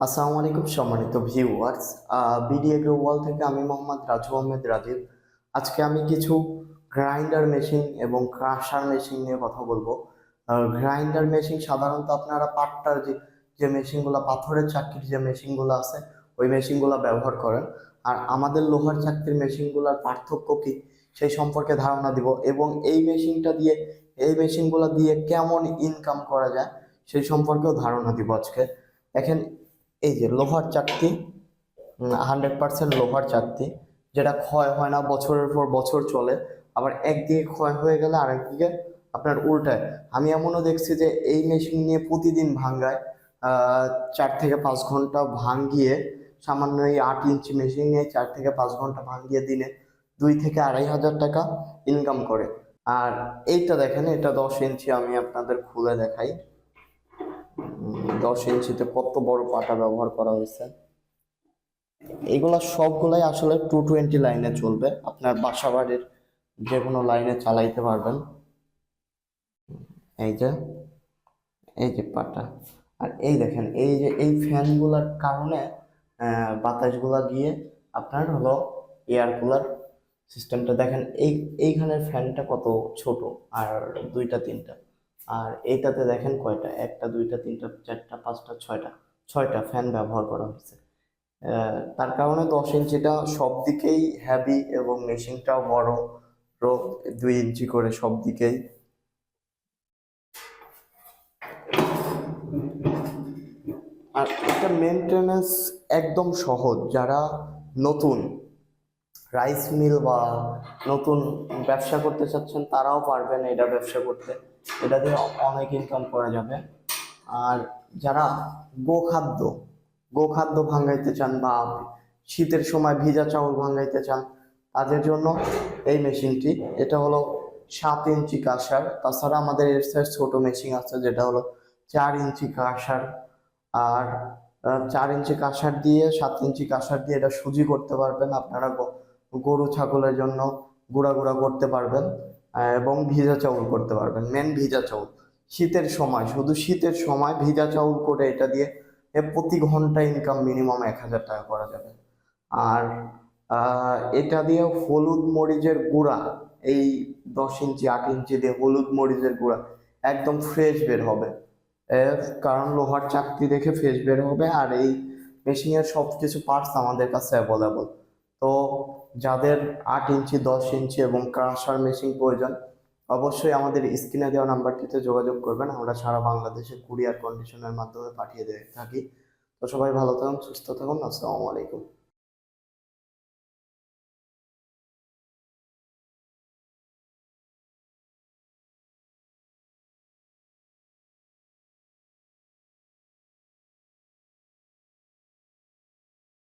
আসসালামু আলাইকুম সম্মানিত ভিউয়ার্স বিডিএ গ্লোবাল থেকে আমি মোহাম্মদ রাজু আহমেদ রাজীব। আজকে আমি কিছু গ্রাইন্ডার মেশিন এবং ক্রাশার মেশিন নিয়ে কথা বলব। গ্রাইন্ডার মেশিন সাধারণত আপনারা পাট্টার যে যে মেশিনগুলো পাথরের চাকরির যে মেশিনগুলো আছে, ওই মেশিনগুলো ব্যবহার করেন। আর আমাদের লোহার চাকরির মেশিনগুলোর পার্থক্য কি, সেই সম্পর্কে ধারণা দিব। এবং এই মেশিনটা দিয়ে, এই মেশিনগুলো দিয়ে কেমন ইনকাম করা যায়, সেই সম্পর্কেও ধারণা দিব আজকে। দেখেন এই যে লোহার চাকতি হান্ড্রেড পার্সেন্ট লোহার চাকতি, যেটা ক্ষয় হয় না, বছরের পর বছর চলে, আবার একদিকে ক্ষয় হয়ে গেলে আরেকদিকে আপনার উল্টায়। আমি এমনও দেখছি যে এই মেশিন নিয়ে প্রতিদিন ভাঙ্গায় চার থেকে পাঁচ ঘণ্টা ভাঙ্গিয়ে, সামান্য এই আট ইঞ্চি মেশিন নিয়ে চার থেকে পাঁচ ঘণ্টা ভাঙ্গিয়ে দিনে দুই থেকে আড়াই হাজার টাকা ইনকাম করে। আর এইটা দেখেন, এটা দশ ইঞ্চি আমি আপনাদের খুলে দেখাই। দশ ইঞ্চিতে কত বড় পাটা ব্যবহার করা হয়েছে? এগুলা সবগুলাই আসলে টু টোয়েন্টি লাইনে চলবে। আপনার বাসা বাড়ির যে কোনো লাইনে চালাইতে পারবেন। এই যে এই যে পাটা। আর এই দেখেন, এই যে, এই ফ্যানগুলোর কারণে বাতাসগুলা গিয়ে আপনার হলো এয়ার কুলার সিস্টেমটা দেখেন, এই, এইখানের ফ্যানটা কত ছোট আর দুইটা, তিনটা। আর এইটাতে দেখেন কয়টা? একটা, দুইটা, তিনটা, চারটা, পাঁচটা, ছয়টা। ছয়টা ফ্যান ব্যবহার করা হয়েছে। তার কারণে দশ ইঞ্চিটা সব দিকেই হ্যাভি এবং মেশিনটাও বড়। দুই ইঞ্চি করে সব দিকেই। আর এটা মেনটেনেন্স একদম সহজ। যারা নতুন রাইস মিল বা নতুন ব্যবসা করতে চাচ্ছেন, তারাও পারবেন এটা ব্যবসা করতে। এটা দিয়ে অনেক ইনকাম করা যাবে। আর যারা গোখাদ্য গোখাদ্য ভাঙাইতে চান বা শীতের সময় ভিজা চাউল ভাঙাইতে চান, তাদের জন্য এই মেশিনটি, এটা হলো সাত ইঞ্চি কাঁসার। তাছাড়া আমাদের এর সাইজ ছোট মেশিন আছে, যেটা হলো চার ইঞ্চি কাঁসার। আর চার ইঞ্চি কাঁসার দিয়ে, সাত ইঞ্চি কাঁসার দিয়ে এটা সুজি করতে পারবেন। আপনারা গরু, ছাগলের জন্য গুঁড়া গুঁড়া করতে পারবেন এবং ভিজা চাউল করতে পারবেন মেন ভিজা চাউল। শীতের সময়, শুধু শীতের সময় ভিজা চাউল করে এটা দিয়ে প্রতি ঘণ্টা ইনকাম মিনিমাম এক হাজার টাকা করা যাবে। আর এটা দিয়ে হলুদ মরিচের গুঁড়া, এই দশ ইঞ্চি, আট ইঞ্চি দিয়ে হলুদ মরিচের গুঁড়া একদম ফ্রেশ বের হবে। কারণ লোহার চাকতি দেখে ফ্রেশ বের হবে, আর এই মেশিনের সব কিছু পার্টস আমাদের কাছে অ্যাভেলেবল তো যাদের আট ইঞ্চি, দশ ইঞ্চি এবং ক্রাশার মেশিন প্রয়োজন, অবশ্যই আমাদের স্ক্রিনে দেওয়া নাম্বারটিতে যোগাযোগ করবেন। আমরা সারা বাংলাদেশে কুরিয়ার কন্ডিশনের মাধ্যমে পাঠিয়ে দিয়ে থাকি। তো সবাই ভালো থাকুন, সুস্থ থাকুন। আসসালামু আলাইকুম।